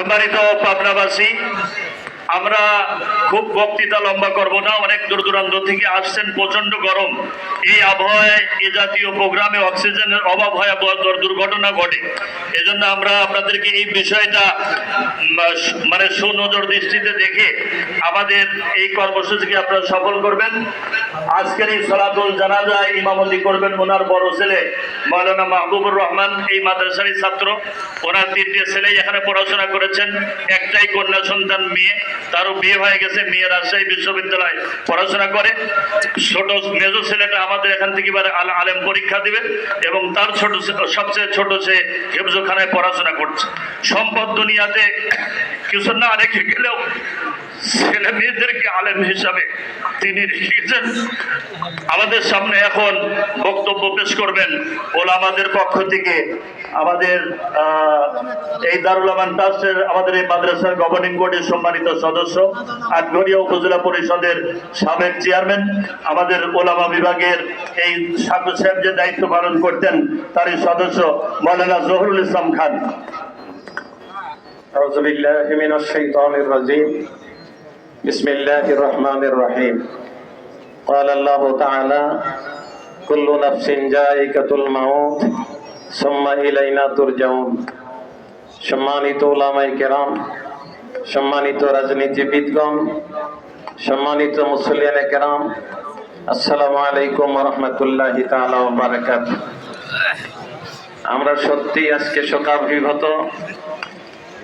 সম্মানিত পাবনাবাসী আমরা খুব বক্তৃতা লম্বা করব না, অনেক দূর দূরান্ত থেকে আসছেন প্রচণ্ড গরম। এই আবহাওয়ায় এ জাতীয় প্রোগ্রামে অক্সিজেনের অভাব হয় দুর্ঘটনা ঘটে। এজন্য আমরা আপনাদেরকে এই বিষয়টা মানে সুনজর দৃষ্টিতে দেখে আমাদের এই কর্মসূচিকে আপনারা সফল করবেন। আজকের এই সলাতুল জানাজায় ইমামতি করবেন ওনার বড় ছেলে মৌলানা মাহবুবুর রহমান, এই মাদ্রাসারই ছাত্র। ওনার তিনটে ছেলেই এখানে পড়াশোনা করেছেন। একটাই কন্যা সন্তান মেয়ে। তারও বিয়ে হয়ে গেছে মেয়ে রাজশাহী বিশ্ববিদ্যালয় পড়াশোনা করে। ছোট মেজ ছেলেটা আমাদের এখান থেকে এবার আলেম পরীক্ষা দিবে এবং তার ছোট সবচেয়ে ছোট সে হেফজোখানায় পড়াশোনা করছে। সম্পদ দুনিয়াতে কিছু না রেখে গেলেও ছেলে মেয়েদেরকে আলেম হিসাবে তিনি রেখেছেন। আমাদের সামনে এখন বক্তব্য পেশ করবেন ওলামাদের পক্ষ থেকে আমাদের এই দারুল আমান ট্রাস্টের আমাদের এই মাদ্রাসার গভর্নিং বোর্ডের সম্মানিত সদস্য আটঘরিয়া উপজেলা পরিষদের সাবেক চেয়ারম্যান আমাদের ওলামা বিভাগের এই সাধু সাহেব যে দায়িত্ব পালন করতেন তারই সদস্য মৌলানা জহরুল ইসলাম খান। আউযু বিল্লাহি মিনাশ শাইতানির بسم الله الرحمن الرحيم قال الله تعالى كل نفس جائقة الموت ثم إلينا ترجعون সম্মানিত ওলামাই কেরাম সম্মানিত রাজনীতিবিদগণ সম্মানিত মুসলিয়ান কেরাম আসসালামু আলাইকুম রহমতুল্লাহ তাআলা ওয়া বারাকাতুহু আমরা সত্যি আজকে শোকাভিভূত